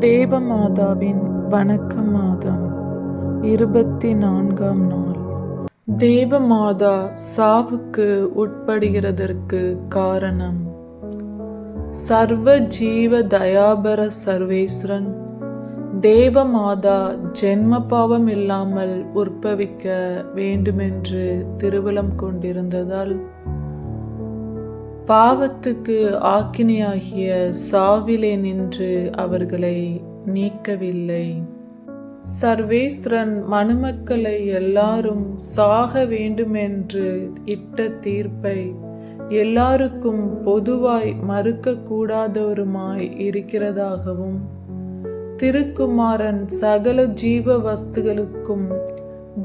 தேவமாதாவின் வணக்க மாதம் இருபத்தி நான்காம் நாள். தேவமாதா சாவுக்கு உட்படுகிறதற்கு காரணம். சர்வ ஜீவ தயாபர சர்வேஸ்வரன் தேவமாதா ஜென்ம பாவம் இல்லாமல் உற்பவிக்க வேண்டுமென்று திருவலம் கொண்டிருந்ததால் பாவத்துக்கு ஆக்கினையாகிய சாவிலே நின்று அவர்களை நீக்கவில்லை. சர்வேஸ்வரன் மணுமக்களை எல்லாரும் சாக வேண்டுமென்று இட்ட தீர்ப்பை எல்லாருக்கும் பொதுவாய் மறுக்கக்கூடாதவருமாய் இருக்கிறதாகவும் திருக்குமாரன் சகல ஜீவ வஸ்துகளுக்கும்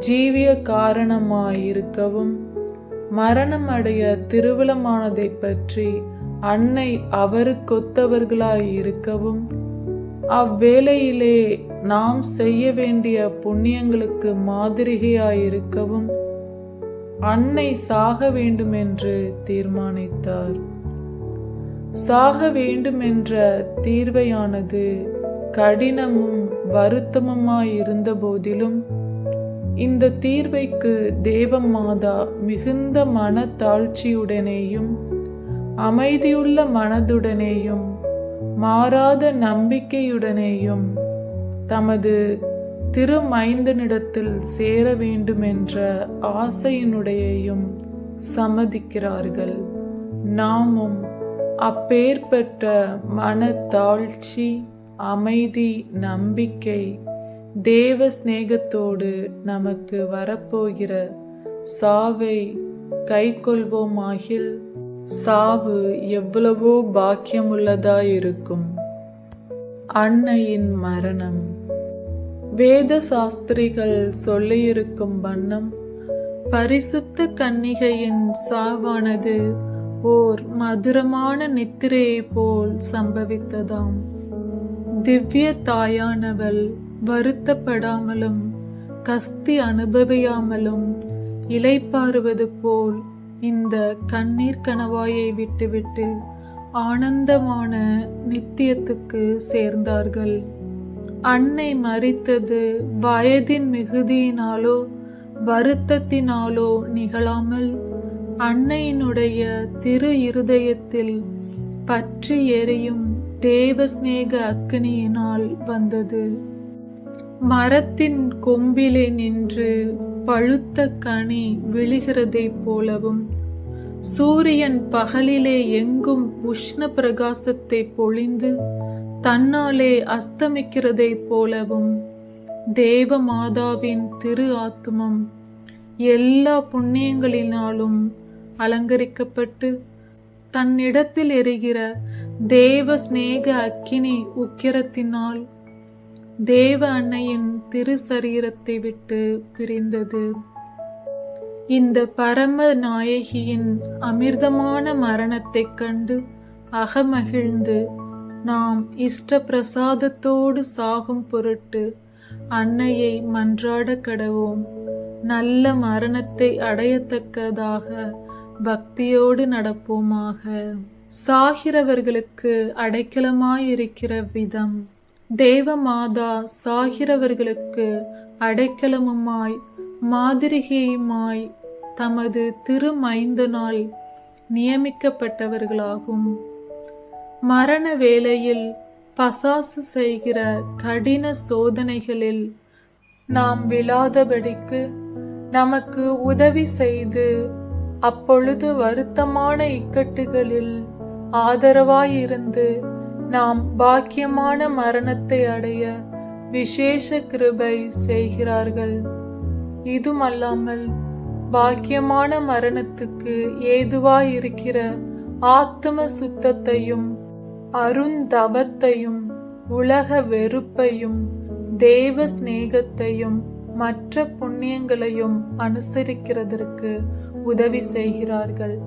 ஜீவிய காரணமாயிருக்கவும் மரணம் அடைய திருவிழமானதை பற்றி அன்னை அவருக்கொத்தவர்களாய் இருக்கவும் அவ்வேளையிலே நாம் செய்ய வேண்டிய புண்ணியங்களுக்கு மாதிரிகையாயிருக்கவும் அன்னை சாக வேண்டுமென்று தீர்மானித்தார். சாக வேண்டுமென்ற தீர்வையானது கடினமும் வருத்தமுமாயிருந்த போதிலும் இந்த தீர்வைக்கு தேவமாதா மிகுந்த மன தாழ்ச்சியுடனேயும் அமைதியுள்ள மனதுடனேயும் மாறாத நம்பிக்கையுடனேயும் தமது திருமைந்தனிடத்தில் சேர வேண்டுமென்ற ஆசையினுடையையும் சம்மதிக்கிறார்கள். நாமும் அப்பேற்பட்ட மனத்தாழ்ச்சி அமைதி நம்பிக்கை தேவ சிநேகத்தோடு நமக்கு வரப்போகிற சாவை கைக்கொள்வோமாகில் சாவு எவ்வளவோ பாக்கியமுள்ளதாயிருக்கும். அன்னையின் மரணம். வேத சாஸ்திரிகள் சொல்லியிருக்கும் வண்ணம் பரிசுத்த கன்னிகையின் சாவானது ஓர் மதுரமான நித்திரையைப் போல் சம்பவித்ததாம். திவ்ய தாயானவள் வருத்தப்படாமலும் கஸ்தி அனுபவியாமலும் இலைப்பாறுவது போல் இந்த கண்ணீர் கணவாயை விட்டுவிட்டு ஆனந்தமான நித்தியத்துக்கு சேர்ந்தார்கள். அன்னை மறித்தது வயதின் மிகுதியினாலோ வருத்தத்தினாலோ நிகழாமல் அன்னையினுடைய திரு இருதயத்தில் பற்றி எரியும் தேவஸ்நேக அக்கினியினால் வந்தது. மரத்தின் கொம்பிலே நின்று பழுத்த கனி விழுகிறதைப் போலவும் சூரியன் பகலிலே எங்கும் உஷ்ண பிரகாசத்தை பொழிந்து தன்னாலே அஸ்தமிக்கிறதைப் போலவும் தேவ மாதாவின் திரு ஆத்மம் எல்லா புண்ணியங்களினாலும் அலங்கரிக்கப்பட்டு தன்னிடத்தில் எரிகிற தேவ சிநேக அக்கினி உக்கிரத்தினால் தேவ அன்னையின் திருசரீரத்தை விட்டு பிரிந்தது. இந்த பரம நாயகியின் அமிர்தமான மரணத்தைக் கண்டு அகமகிழ்ந்து நாம் இஷ்ட பிரசாதத்தோடு சாகும் பொருட்டு அன்னையை மன்றாட கடவோம். நல்ல மரணத்தை அடையத்தக்கதாக பக்தியோடு நடப்போமாக. சாகிறவர்களுக்கு அடைக்கலமாயிருக்கிற விதம். தேவமாதா சாகிறவர்களுக்கு அடைக்கலமுமாய் மாதிரிகையுமாய் தமது திருமைந்தனால் நியமிக்கப்பட்டவர்களாகும். மரண வேளையில் பசாசு செய்கிற கடின சோதனைகளில் நாம் விழாதபடிக்கு நமக்கு உதவி செய்து அப்பொழுது வருத்தமான இக்கட்டுகளில் ஆதரவாயிருந்து நாம் பாக்கியமான மரணத்தை அடைய விசேஷ கிருபை செய்கிறார்கள். இதுமல்லாமல் பாக்கியமான மரணத்துக்கு ஏதுவாயிருக்கிற ஆத்ம சுத்தத்தையும் அருந்தபத்தையும் உலக வெறுப்பையும் தேவ சிநேகத்தையும் மற்ற புண்ணியங்களையும் அனுசரிக்கிறதற்கு உதவி செய்கிறார்கள்.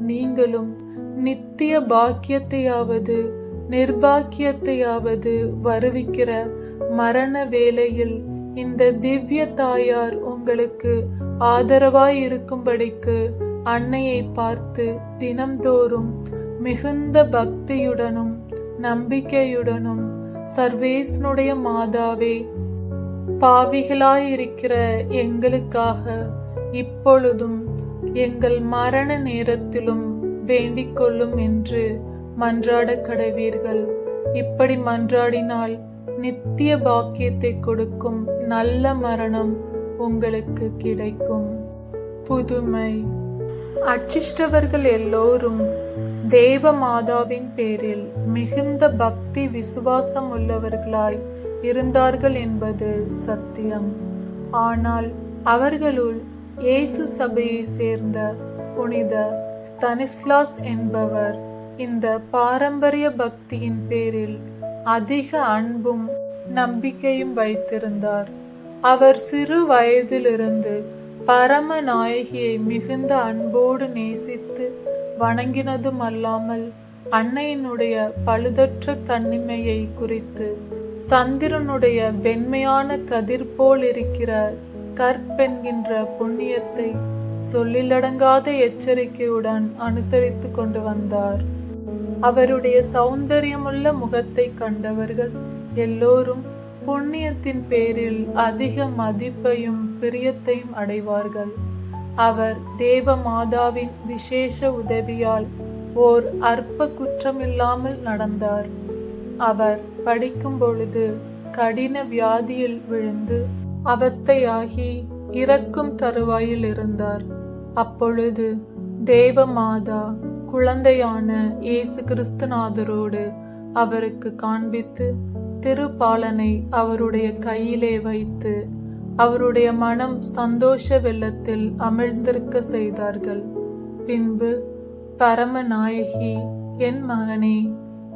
நீங்களும் நித்திய பாக்கியத்தையாவது நிர்பாக்கியத்தையாவது வருவிக்கிற மரண வேளையில் இந்த திவ்ய தாயார் உங்களுக்கு ஆதரவாய் இருக்கும்படிக்கு அன்னையை பார்த்து தினம்தோறும் மிகுந்த பக்தியுடனும் நம்பிக்கையுடனும் சர்வேசனுடைய மாதாவே பாவிகளாயிருக்கிற எங்களுக்காக இப்பொழுதும் எங்கள் மரண நேரத்திலும் வேண்டிக் கொள்ளும் என்று மன்றாட கடவீர்கள். இப்படி மன்றாடினால் நித்திய பாக்கியத்தை கொடுக்கும் நல்ல மரணம் உங்களுக்கு கிடைக்கும். புதுமை. அச்சிஷ்டவர்கள் எல்லோரும் தேவ மாதாவின் பேரில் மிகுந்த பக்தி விசுவாசம் உள்ளவர்களாய் இருந்தார்கள் என்பது சத்தியம். ஆனால் அவர்களுள் இயேசு சபையை சேர்ந்த புனித ஸ்தனிஸ்லாஸ் என்பவர் இந்த பாரம்பரிய பக்தியின் பேரில் அதிக அன்பும் நம்பிக்கையும் வைத்திருந்தார். அவர் சிறு வயதிலிருந்து பரம நாயகியை மிகுந்த அன்போடு நேசித்து வணங்கினதும் அல்லாமல் அன்னையினுடைய பழுதற்ற கண்ணிமையை குறித்து சந்திரனுடைய வெண்மையான கதிர் போல் இருக்கிற கற்பென்கின்ற புண்ணியத்தை சொல்லிலடங்காத எச்சரிக்கையுடன் அனுசரித்து கொண்டு வந்தார். அவருடைய சௌந்தரியமுள்ள முகத்தை கண்டவர்கள் எல்லோரும் புண்ணியத்தின் பேரில் அதிக மதிப்பையும் பிரியத்தையும் அடைவார்கள். அவர் தேவ மாதாவின் விசேஷ உதவியால் ஓர் அற்ப குற்றமில்லாமல் நடந்தார். அவர் படிக்கும் பொழுது கடின வியாதியில் விழுந்து அவஸ்தையாகி இறக்கும் தருவாயில் இருந்தார் அப்பொழுது தேவ மாதா குழந்தையான இயேசு கிறிஸ்துநாதரோடு அவருக்கு காண்பித்து திருப்பாலனை அவருடைய கையிலே வைத்து அவருடைய மனம் சந்தோஷ வெள்ளத்தில் அமிழ்ந்திருக்க செய்தார்கள். பின்பு பரமநாயகி என் மகனே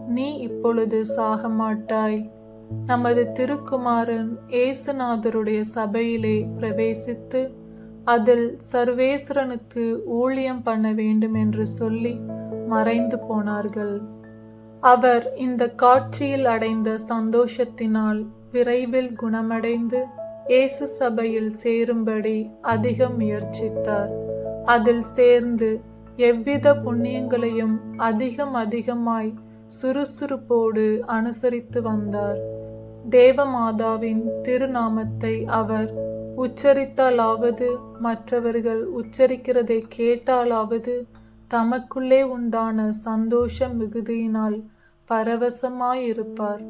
நீ இப்பொழுது சாக மாட்டாய் நமது திருக்குமாரன் ஏசுநாதருடைய சபையிலே பிரவேசித்து அதில் சர்வேஸ்வரனுக்கு ஊழியம் பண்ண வேண்டும் என்று சொல்லி மறைந்து போனார்கள். அவர் இந்த காட்சியில் அடைந்த சந்தோஷத்தினால் விரைவில் குணமடைந்து இயேசு சபையில் சேரும்படி அதிகம் முயற்சித்தார். அதில் சேர்ந்து எவ்வித புண்ணியங்களையும் அதிகம் அதிகமாய் சுறுசுறுப்போடு அனுசரித்து வந்தார். தேவமாதாவின் திருநாமத்தை அவர் உச்சரித்தாலாவது மற்றவர்கள் உச்சரிக்கிறதை கேட்டாலாவது தமக்குள்ளே உண்டான சந்தோஷ மிகுதியினால் பரவசமாயிருப்பார்.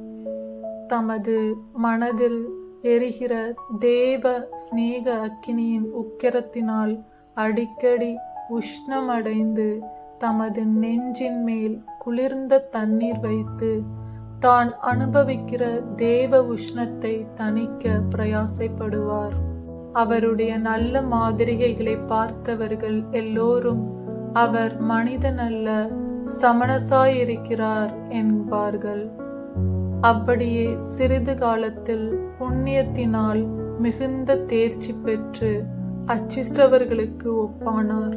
தமது மனதில் எரிகிற தேவ சிநேக அக்கினியின் உக்கிரத்தினால் அடிக்கடி உஷ்ணமடைந்து தமது நெஞ்சின் மேல் குளிர்ந்த தண்ணீர் வைத்து தான் அனுபவிக்கிற தேவ உஷ்ணத்தை தணிக்க பிரயாசைப்படுவார். அவருடைய நல்ல மாதிரிகைகளை பார்த்தவர்கள் எல்லோரும் அவர் மனிதன் அல்ல சமணசாயிருக்கிறார் என்பார்கள். அப்படியே சிறிது காலத்தில் புண்ணியத்தினால் மிகுந்த தேர்ச்சி பெற்று அச்சிஷ்டவர்களுக்கு ஒப்பானார்.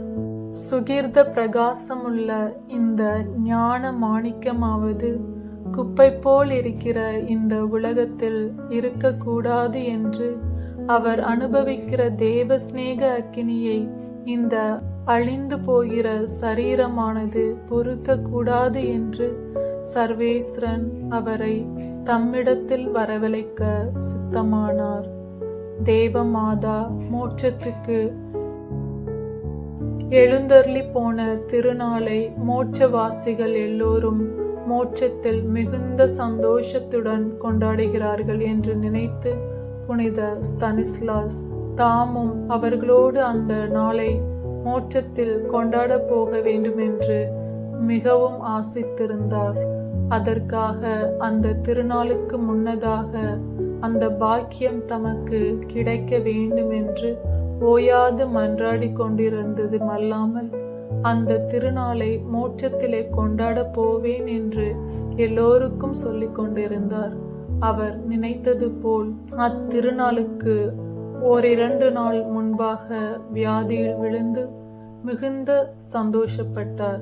சுகீர்த பிரகாசமுள்ள இந்த ஞான மாணிக்கமாவது குப்பை போல் இருக்கிற இந்த உலகத்தில் இருக்கக்கூடாது என்று அவர் அனுபவிக்கிற தேவ சிநேக அக்கினியை இந்த அழிந்து போகிற சரீரமானது பொறுக்க கூடாது என்று சர்வேஸ்வரன் அவரை தம்மிடத்தில் வரவழைக்க சித்தமானார். தேவமாதா மோட்சத்துக்கு எழுந்தருளி போன திருநாளை மோட்சவாசிகள் எல்லோரும் மோட்சத்தில் மிகுந்த சந்தோஷத்துடன் கொண்டாடுகிறார்கள் என்று நினைத்து புனித ஸ்தனிஸ்லாஸ் தாமும் அவர்களோடு அந்த நாளை மோட்சத்தில் கொண்டாட போக வேண்டுமென்று மிகவும் ஆசித்திருந்தார். அதற்காக அந்த திருநாளுக்கு முன்னதாக அந்த பாக்கியம் தமக்கு கிடைக்க வேண்டும் என்று ஓயாது மன்றாடி கொண்டிருந்தது மல்லாமல் அந்த திருநாளை மோட்சத்திலே கொண்டாட போவேன் என்று எல்லோருக்கும் சொல்லிக் கொண்டிருந்தார். அவர் நினைத்தது போல் அத்திருநாளுக்கு ஓரிரண்டு நாள் முன்பாக வியாதியில் விழுந்து மிகுந்த சந்தோஷப்பட்டார்.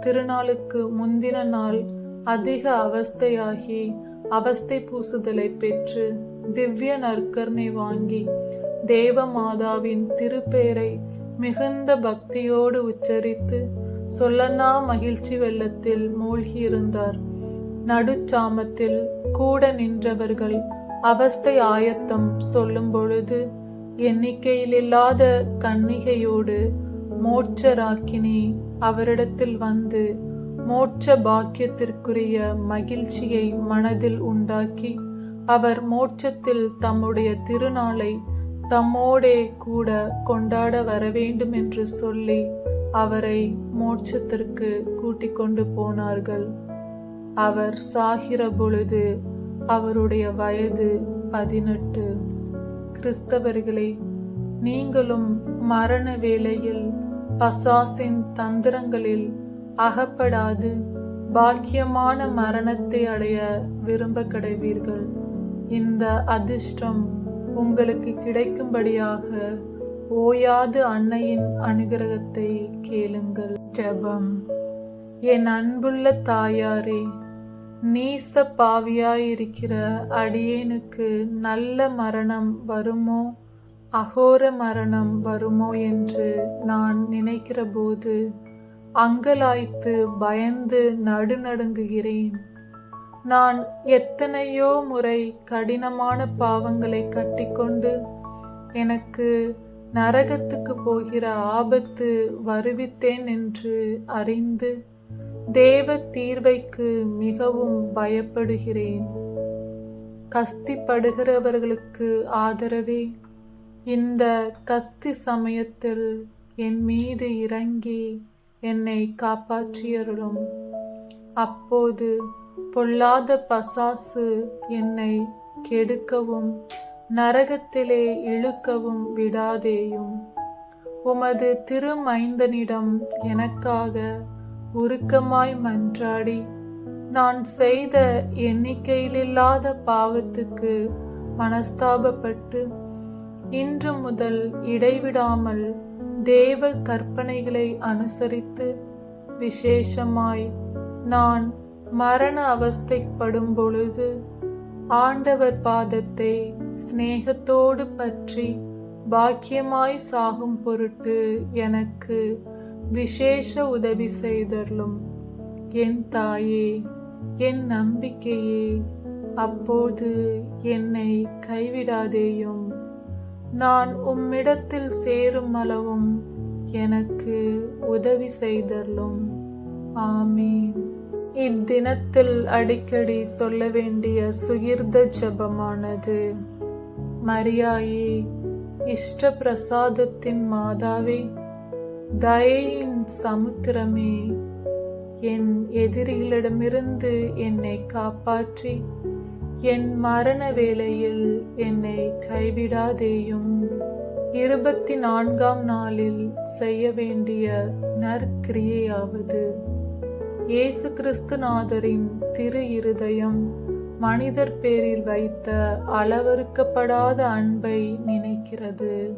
திருநாளுக்கு முந்தின நாள் அதிக அவஸ்தையாகி அவஸ்தை பூசுதலை பெற்று திவ்ய நற்கர்ணை வாங்கி தேவ மாதாவின் திருப்பேரை மிகுந்த பக்தியோடு உச்சரித்து சொல்லனா மகிழ்ச்சி வெள்ளத்தில் மூழ்கியிருந்தார். நடுச்சாமத்தில் கூட நின்றவர்கள் அவஸ்தை ஆயத்தம் சொல்லும் பொழுது எண்ணிக்கையிலில்லாத கன்னிகையோடு மோட்ச ராக்கினி அவரிடத்தில் வந்து மோட்ச பாக்கியத்திற்குரிய மகிழ்ச்சியை மனதில் உண்டாக்கி அவர் மோட்சத்தில் தம்முடைய திருநாளை தம்மோடே கூட கொண்டாட வரவேண்டும் என்று சொல்லி அவரை மோட்சத்திற்கு கூட்டிக் கொண்டு போனார்கள். அவர் சாகிற பொழுது அவருடைய வயது பதினெட்டு. கிறிஸ்தவர்களே நீங்களும் மரண வேளையில் பசாசின் தந்திரங்களில் அகப்படாது பாக்கியமான மரணத்தை அடைய விரும்ப கிடைவீர்கள் இந்த அதிர்ஷ்டம் உங்களுக்கு கிடைக்கும்படியாக ஓயாது அன்னையின் அனுகிரகத்தை கேளுங்கள். ஜெபம். என் அன்புள்ள தாயாரே நீச பாவியாயிருக்கிற அடியேனுக்கு நல்ல மரணம் வருமோ? அகோர மரணம் வருமோ என்று நான் நினைக்கிற போது அங்கலாய்த்து பயந்து நடுநடுங்குகிறேன். நான் எத்தனையோ முறை கடினமான பாவங்களை கட்டிக்கொண்டு எனக்கு நரகத்துக்கு போகிற ஆபத்து வருவித்தேன் என்று அறிந்து தேவ தீர்வைக்கு மிகவும் பயப்படுகிறேன். கஸ்திப்படுகிறவர்களுக்கு ஆதரவே இந்த கஸ்தி சமயத்தில் என் மீது இறங்கி என்னை காப்பாற்றியருளும். அப்போது பொல்லாத பசாசு என்னை கெடுக்கவும் நரகத்திலே இழுக்கவும் விடாதேயும். உமது திருமைந்தனிடம் எனக்காக உருக்கமாய் மன்றாடி. நான் செய்த எண்ணிக்கையிலில்லாத பாவத்துக்கு மனஸ்தாபப்பட்டு இன்று முதல் இடைவிடாமல் தேவ கற்பனைகளை அனுசரித்து விசேஷமாய் நான் மரண அவஸ்தைப்படும் பொழுது ஆண்டவர் பாதத்தை சிநேகத்தோடு பற்றி பாக்கியமாய் சாகும் பொருட்டு எனக்கு விசேஷ உதவி செய்தருளும். என் தாயே என் நம்பிக்கையே அப்போது என்னை கைவிடாதேயும். நான் உம்மிடத்தில் சேரும் அளவும் எனக்கு உதவி செய்தருளும். ஆமீன். இத்தினத்தில் அடிக்கடி சொல்ல வேண்டிய சுகிர்த ஜெபமானது. மரியாயே இஷ்ட பிரசாதத்தின் மாதாவே தயையின் சமுத்திரமே என் எதிரிகளிடமிருந்து என்னை காப்பாற்றி என் மரண வேளையில் என்னை கைவிடாதேயும். இருபத்தி நான்காம் நாளில் செய்ய வேண்டிய நற்கிரியையாவது இயேசு கிறிஸ்துநாதரின் திரு இருதயம் மனிதர் பேரில் வைத்த அளவறுக்கப்படாத அன்பை நினைக்கிறது.